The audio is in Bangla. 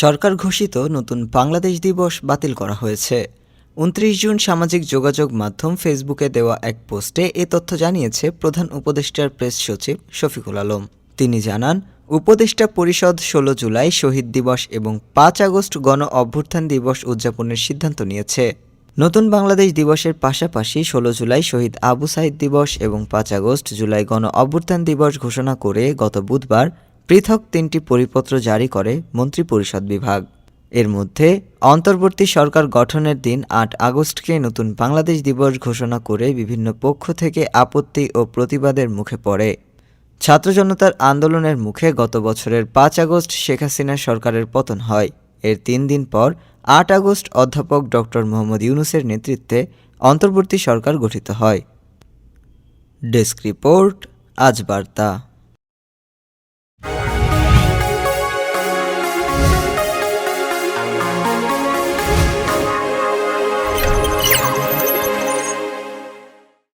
সরকার ঘোষিত নতুন বাংলাদেশ দিবস বাতিল করা হয়েছে। উনত্রিশ জুন সামাজিক যোগাযোগ মাধ্যম ফেসবুকে দেওয়া এক পোস্টে এ তথ্য জানিয়েছে প্রধান উপদেষ্টার প্রেস সচিব শফিকুল আলম। তিনি জানান, উপদেষ্টা পরিষদ ষোলো জুলাই শহীদ দিবস এবং পাঁচ আগস্ট গণ অভ্যুত্থান দিবস উদযাপনের সিদ্ধান্ত নিয়েছে। নতুন বাংলাদেশ দিবসের পাশাপাশি ষোলো জুলাই শহীদ আবু সাইদ দিবস এবং পাঁচ আগস্ট জুলাই গণ অভ্যুত্থান দিবস ঘোষণা করে গত বুধবার পৃথক তিনটি পরিপত্র জারি করে মন্ত্রিপরিষদ বিভাগ। এর মধ্যে অন্তর্বর্তী সরকার গঠনের দিন আট আগস্টকে নতুন বাংলাদেশ দিবস ঘোষণা করে বিভিন্ন পক্ষ থেকে আপত্তি ও প্রতিবাদের মুখে পড়ে। ছাত্র জনতার আন্দোলনের মুখে গত বছরের পাঁচ আগস্ট শেখ হাসিনার সরকারের পতন হয়। এর তিন দিন পর আট আগস্ট অধ্যাপক ডক্টর মোহাম্মদ ইউনুসের নেতৃত্বে অন্তর্বর্তী সরকার গঠিত হয়। ডেস্ক রিপোর্ট, আজ বার্তা।